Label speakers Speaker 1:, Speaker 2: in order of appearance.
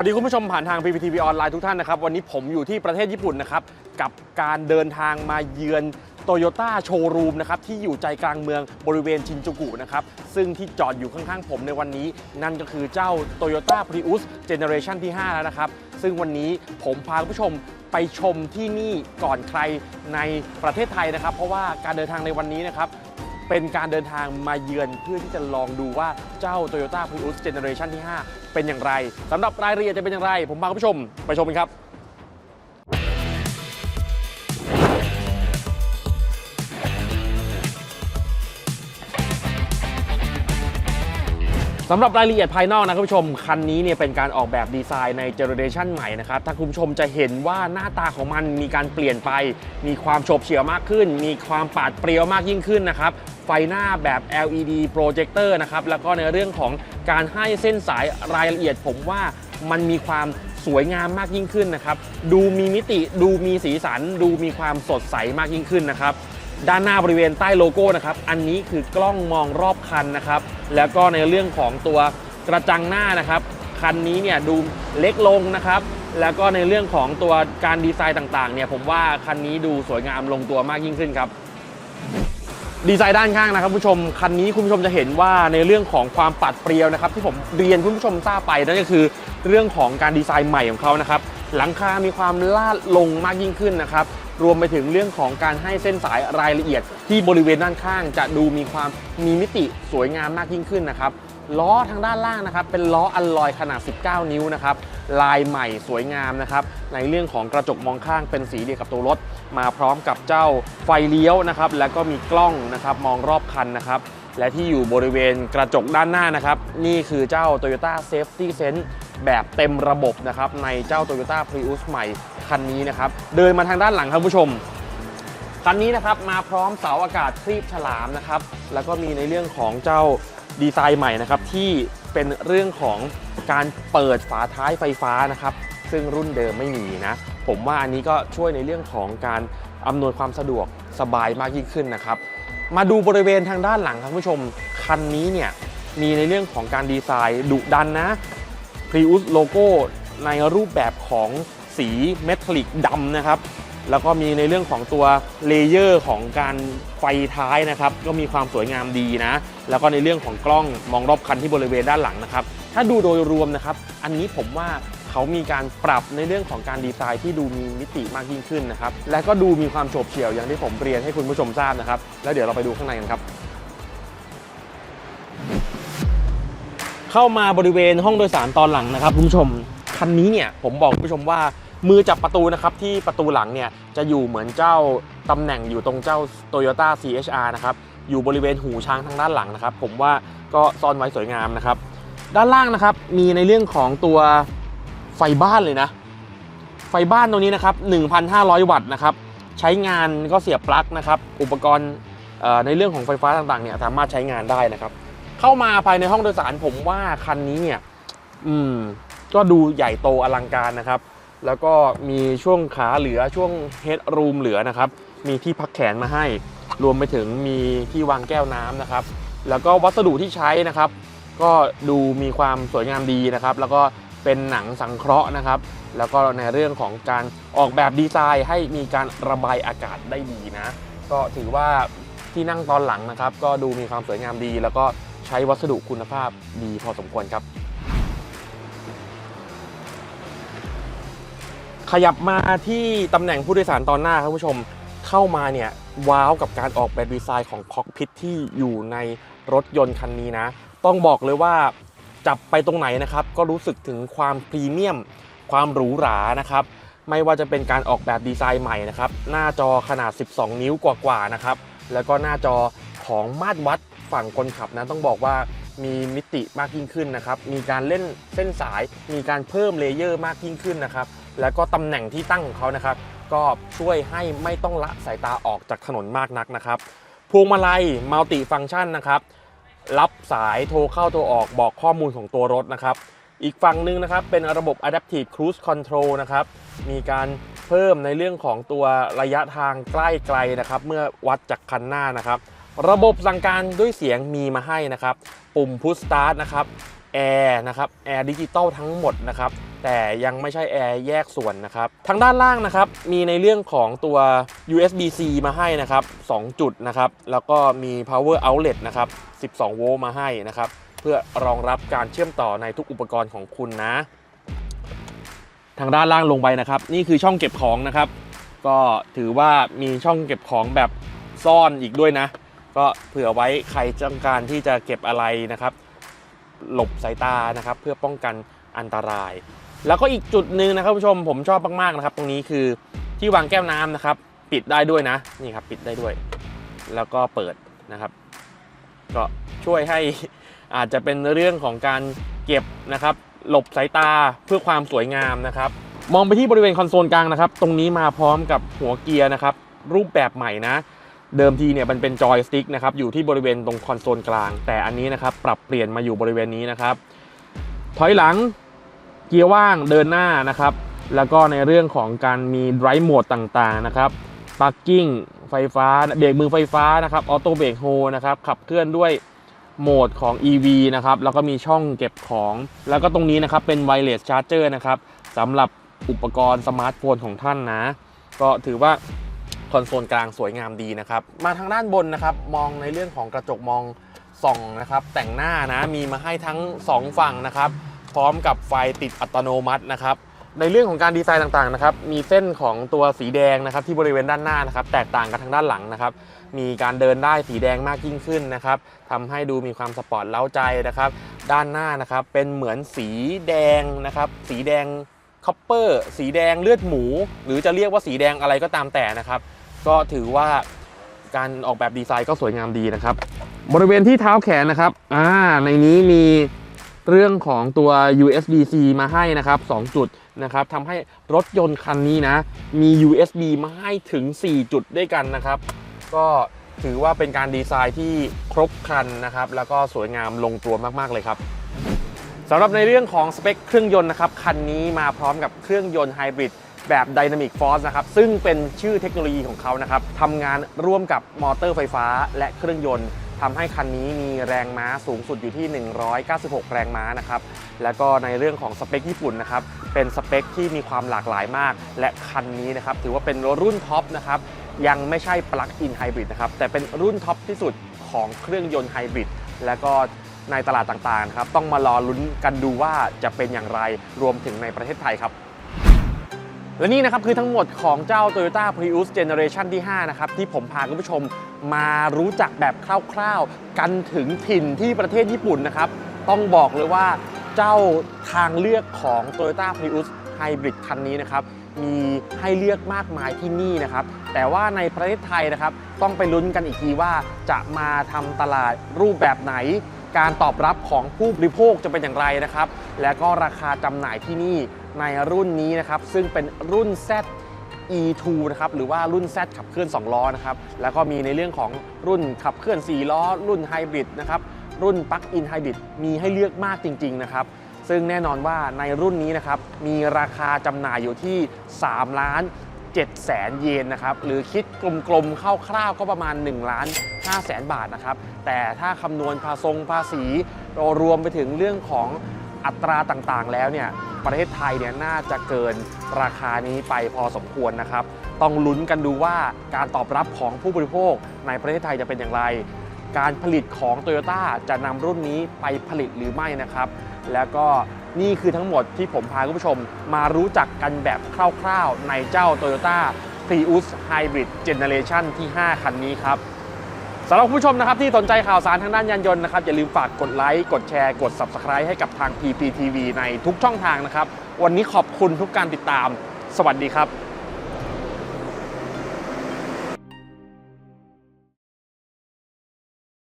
Speaker 1: วัสดีคุณผู้ชมผ่านทาง PPTV ออนไลน์ทุกท่านนะครับ วันนี้ผมอยู่ที่ประเทศญี่ปุ่นนะครับ กับการเดินทางมาเยือนโตโยต้าโชว์รูมนะครับที่อยู่ใจกลางเมืองบริเวณชินจูกุนะครับ ซึ่งที่จอดอยู่ข้างๆผมในวันนี้ นั่นก็คือเจ้า Toyota Prius Generation ที่ 5 แล้วนะครับ ซึ่งวันนี้ผมพาคุณผู้ชมไปชมที่นี่ก่อนใครในประเทศไทยนะครับ เพราะว่าการเดินทางในวันนี้นะครับ เป็นการเดินทางมาเยือนเพื่อที่จะลองดูว่าเจ้า Toyota Prius Generation ที่ 5 เป็นอย่างไรสำหรับรายละเอียดจะเป็นอย่างไร ผมพาคุณผู้ชมไปชมกันครับ สำหรับรายละเอียดภายนอกนะครับคุณผู้ชม คันนี้เนี่ยเป็นการออกแบบดีไซน์ในเจเนอเรชันใหม่นะครับ ถ้าคุณผู้ชมจะเห็นว่าหน้าตาของมันมีการเปลี่ยนไป มีความโฉบเฉี่ยวมากขึ้น มีความปาดเปรียวมากยิ่งขึ้นนะครับ ไฟหน้าแบบ LED โปรเจคเตอร์นะครับ แล้วก็ในเรื่องของการให้เส้นสายรายละเอียดผมว่ามันมีความสวยงามมากยิ่งขึ้นนะครับ ดูมีมิติ ดูมีสีสัน ดูมีความสดใสมากยิ่งขึ้นนะครับ ด้านหน้าบริเวณใต้โลโก้นะครับ อันนี้คือกล้องมองรอบคันนะครับ แล้วก็ในเรื่องของตัวกระจังหน้านะครับ คันนี้เนี่ยดูเล็กลงนะครับ แล้วก็ในเรื่องของตัวการดีไซน์ต่างๆ เนี่ยผมว่าคันนี้ดูสวยงามลงตัวมากยิ่งขึ้นครับ ดีไซน์ด้านข้างนะครับคุณผู้ชม คันนี้คุณผู้ชมจะเห็นว่าในเรื่องของความปัดเปรียวนะครับ ที่ผมเรียนคุณผู้ชมทราบไปนั่นก็คือ เรื่องของการดีไซน์ใหม่ของเขานะครับ หลังคามีความลาดลงมากยิ่งขึ้นนะครับ รวมไปถึงเรื่องของการให้เส้นสายรายละเอียด ที่บริเวณด้านข้างจะดูมีความมีมิติสวยงามมากยิ่งขึ้นนะครับล้อทางด้านล่างนะครับ เป็นล้ออัลลอยขนาด 19 นิ้วนะครับ ลายใหม่สวยงามนะครับ ในเรื่องของกระจกมองข้างเป็นสีเดียวกับตัวรถ มาพร้อมกับเจ้าไฟเลี้ยวนะครับ แล้วก็มีกล้องนะครับมองรอบคันนะครับ และที่อยู่บริเวณกระจกด้านหน้านะครับ นี่คือเจ้า Toyota Safety Sense แบบเต็มระบบนะครับในเจ้า Toyota Prius ใหม่คันนี้นะครับ เดินมาทางด้านหลังครับผู้ชม คันนี้นะครับมาพร้อมเสาอากาศครีบฉลามนะครับ แล้วก็มีในเรื่องของเจ้าดีไซน์ใหม่นะครับที่เป็นเรื่องของการเปิดฝาท้ายไฟฟ้านะครับ ซึ่งรุ่นเดิมไม่มีนะ ผมว่าอันนี้ก็ช่วยในเรื่องของการอำนวยความสะดวกสบายมากยิ่งขึ้นนะครับ มาดูบริเวณทางด้านหลังครับผู้ชม คันนี้เนี่ยมีในเรื่องของการดีไซน์ดุดันนะ Prius โลโก้ในรูปแบบของสีเมทัลลิกดำนะครับ แล้วก็มีในเรื่องของตัวเลเยอร์ของการไฟท้ายนะครับ ก็มีความสวยงามดีนะ แล้วก็ในเรื่องของกล้องมองรอบคันที่บริเวณด้านหลังนะครับ ถ้าดูโดยรวมนะครับ อันนี้ผมว่าเขามีการปรับในเรื่องของการดีไซน์ที่ดูมีมิติมากยิ่งขึ้นนะครับ และก็ดูมีความโฉบเฉี่ยวอย่างที่ผมเรียนให้คุณผู้ชมทราบนะครับ แล้วเดี๋ยวเราไปดูข้างในกันครับ เข้ามาบริเวณห้องโดยสารตอนหลังนะครับคุณผู้ชมคันนี้เนี่ยผมบอกคุณผู้ชมว่ามือจับประตูนะครับที่ประตูหลังเนี่ยจะอยู่เหมือนเจ้าตำแหน่งอยู่ตรงเจ้า Toyota CHR นะครับอยู่บริเวณหูช้างทางด้านหลังนะครับ ผมว่าก็ซ่อนไว้สวยงามนะครับ ด้านล่างนะครับมีในเรื่องของตัวไฟบ้านเลยนะ ไฟบ้านตรงนี้นะครับ 1,500 วัตต์นะครับใช้งานก็เสียบปลั๊กนะครับ อุปกรณ์ในเรื่องของไฟฟ้าต่างๆเนี่ยสามารถใช้งานได้นะครับ เข้ามาภายในห้องโดยสารผมว่าคันนี้เนี่ยอืมก็ดูใหญ่โตอลังการนะครับ แล้วก็มีช่วงขาเหลือช่วงเฮดรูมเหลือนะครับ มีที่พักแขนมาให้ รวมไปถึงมีที่วางแก้วน้ำนะครับ แล้วก็วัสดุที่ใช้นะครับ ก็ดูมีความสวยงามดีนะครับ แล้วก็เป็นหนังสังเคราะห์นะครับ แล้วก็ในเรื่องของการออกแบบดีไซน์ให้มีการระบายอากาศได้ดีนะ ก็ถือว่าที่นั่งตอนหลังนะครับ ก็ดูมีความสวยงามดีแล้วก็ ใช้วัสดุคุณภาพดีพอสมควรครับ ขยับมาที่ตำแหน่งผู้โดยสารตอนหน้าครับผู้ชมเข้ามาเนี่ยว้าวกับการออกแบบดีไซน์ของคอกพิทที่อยู่ในรถยนต์คันนี้นะ ต้องบอกเลยว่าจับไปตรงไหนนะครับ ก็รู้สึกถึงความพรีเมียม ความหรูหรานะครับ ไม่ว่าจะเป็นการออกแบบดีไซน์ใหม่นะครับ หน้าจอขนาด 12 นิ้วกว่าๆนะครับ แล้วก็หน้าจอของมาตรวัด ฝั่งคนขับนะต้องบอกว่ามีมิติมากยิ่งขึ้นนะครับ มีการเล่นเส้นสาย มีการเพิ่มเลเยอร์มากยิ่งขึ้นนะครับ แล้วก็ตำแหน่งที่ตั้งของเขานะครับ ก็ช่วยให้ไม่ต้องละสายตาออกจากถนนมากนักนะครับ พวงมาลัยมัลติฟัง c t ชันนะครับ รับสายโทรเข้าโทรออกบอกข้อมูลของตัวรถนะครับ อีกฝั่งหนึ่งนะครับเป็นระบบ Adaptive Cruise Control นะครับ มีการเพิ่มในเรื่องของตัวระยะทางใกล้ไกลนะครับ เมื่อวัดจากคันหน้านะครับ ระบบสั่งการด้วยเสียงมีมาให้นะครับ ปุ่ม Push Start นะครับแอร์นะครับแอร์ดิจิตอลทั้งหมดนะครับ แต่ยังไม่ใช่แอร์แยกส่วนนะครับ ทางด้านล่างนะครับ มีในเรื่องของตัว USB-C มาให้นะครับ 2 จุดนะครับ แล้วก็มี power outlet นะครับ 12 โวลต์มาให้นะครับ เพื่อรองรับการเชื่อมต่อในทุกอุปกรณ์ของคุณนะ ทางด้านล่างลงไปนะครับ นี่คือช่องเก็บของนะครับ ก็ถือว่ามีช่องเก็บของแบบซ่อนอีกด้วยนะ ก็เผื่อไว้ใครต้องการที่จะเก็บอะไรนะครับ หลบสายตานะครับ เพื่อป้องกันอันตราย แล้วก็อีกจุดหนึ่งนะครับผู้ชมผมชอบมากๆนะครับ ตรงนี้คือที่วางแก้วน้ำนะครับ ปิดได้ด้วยนะนี่ครับปิดได้ด้วย แล้วก็เปิดนะครับ ก็ช่วยให้อาจจะเป็นเรื่องของการเก็บนะครับ หลบสายตาเพื่อความสวยงามนะครับ มองไปที่บริเวณคอนโซลกลางนะครับ ตรงนี้มาพร้อมกับหัวเกียร์นะครับ รูปแบบใหม่นะ เดิมทีเนี่ยมันเป็นจอยสติ๊กนะครับอยู่ที่บริเวณตรงคอนโซลกลาง แต่อันนี้นะครับปรับเปลี่ยนมาอยู่บริเวณนี้นะครับ ถอยหลังเกียร์ว่างเดินหน้านะครับ แล้วก็ในเรื่องของการมี drive mode ต่างๆนะครับป a r k i n g ไฟฟ้าเบรกมือไฟฟ้านะครับออโต้เบรกโฮนะครับขับเคลื่อนด้วยโหมดของ EV นะครับแล้วก็มีช่องเก็บของ แล้วก็ตรงนี้นะครับเป็น wireless charger นะครับสำหรับอุปกรณ์สมาร์ทโฟนของท่านนะ ก็ถือว่า คอนโซลกลางสวยงามดีนะครับ มาทางด้านบนนะครับ มองในเรื่องของกระจกมองส่องนะครับ แต่งหน้านะมีมาให้ทั้ง 2 ฝั่งนะครับ พร้อมกับไฟติดอัตโนมัตินะครับ ในเรื่องของการดีไซน์ต่างๆนะครับ มีเส้นของตัวสีแดงนะครับ ที่บริเวณด้านหน้านะครับ แตกต่างกับทางด้านหลังนะครับ มีการเดินได้สีแดงมากยิ่งขึ้นนะครับทำให้ดูมีความสปอร์ตเล้าใจนะครับ ด้านหน้านะครับเป็นเหมือนสีแดงนะครับ สีแดงคอปเปอร์ สีแดงเลือดหมู หรือจะเรียกว่าสีแดงอะไรก็ตามแต่นะครับ ก็ถือว่าการออกแบบดีไซน์ก็สวยงามดีนะครับ บริเวณที่เท้าแขนนะครับอ่าในนี้มีเรื่องของตัว USB-C มาให้นะครับ2จุดนะครับทำให้รถยนต์คันนี้นะ มี USB มาให้ถึง 4 จุดด้วยกันนะครับ ก็ถือว่าเป็นการดีไซน์ที่ครบครันนะครับ แล้วก็สวยงามลงตัวมากๆเลยครับสำหรับในเรื่องของสเปคเครื่องยนต์นะครับ คันนี้มาพร้อมกับเครื่องยนต์ไฮบริด แบบ Dynamic Force นะครับ ซึ่งเป็นชื่อเทคโนโลยีของเขานะครับทำงานร่วมกับมอเตอร์ไฟฟ้าและเครื่องยนต์ทำให้คันนี้มีแรงม้าสูงสุดอยู่ที่ 196 แรงม้านะครับ แล้วก็ในเรื่องของสเปคญี่ปุ่นนะครับ เป็นสเปคที่มีความหลากหลายมาก และคันนี้นะครับ ถือว่าเป็นรุ่นท็อปนะครับ ยังไม่ใช่ปลั๊กอินไฮบริดนะครับ แต่เป็นรุ่นท็อปที่สุดของเครื่องยนต์ไฮบริด แล้วก็ในตลาดต่างๆครับ ต้องมารอลุ้นกันดูว่าจะเป็นอย่างไร รวมถึงในประเทศไทยครับ และนี่นะครับคือทั้งหมดของเจ้า Toyota Prius Generation ที่ 5 นะครับ ที่ผมพาคุณผู้ชมมารู้จักแบบคร่าวๆ กันถึงถิ่นที่ประเทศญี่ปุ่นนะครับ ต้องบอกเลยว่าเจ้าทางเลือกของ Toyota Prius Hybrid คันนี้นะครับ มีให้เลือกมากมายที่นี่นะครับ แต่ว่าในประเทศไทยนะครับ ต้องไปลุ้นกันอีกทีว่าจะมาทำตลาดรูปแบบไหน การตอบรับของผู้บริโภคจะเป็นอย่างไรนะครับ และก็ราคาจำหน่ายที่นี่ ในรุ่นนี้นะครับ ซึ่งเป็นรุ่น Z E2 นะครับ หรือว่ารุ่น Z ขับเคลื่อน 2 ล้อนะครับ แล้วก็มีในเรื่องของรุ่นขับเคลื่อน 4 ล้อ รุ่นไฮบริดนะครับ รุ่นปลั๊กอินไฮบริดมีให้เลือกมากจริง ๆ นะครับ ซึ่งแน่นอนว่าในรุ่นนี้นะครับ มีราคาจำหน่ายอยู่ที่ 3 ล้าน7แสนเยนนะครับ หรือคิดกลมๆคร่าวๆก็ประมาณ1ล้าน5แสนบาทนะครับ แต่ถ้าคำนวณภาษงภาษีรวมไปถึงเรื่องของ อัตราต่างๆ แล้วเนี่ยประเทศไทยเนี่ยน่าจะเกินราคานี้ไปพอสมควรนะครับ ต้องลุ้นกันดูว่าการตอบรับของผู้บริโภคในประเทศไทยจะเป็นอย่างไร การผลิตของ t o y ยต้จะนำรุ่นนี้ไปผลิตหรือไม่นะครับ แล้วก็นี่คือทั้งหมดที่ผมพาคุณผู้ชมมารู้จักกันแบบคร่าวๆ ในเจ้า Toyota Prius Hybrid Generation ที่ 5 คันนี้ครับ สำหรับคุณผู้ชมนะครับที่สนใจข่าวสารทางด้านยานยนต์นะครับอย่าลืมฝากกดไลค์กดแชร์กด Subscribe ให้กับทาง PPTV ในทุกช่องทางนะครับ วันนี้ขอบคุณทุกการติดตาม สวัสดีครับ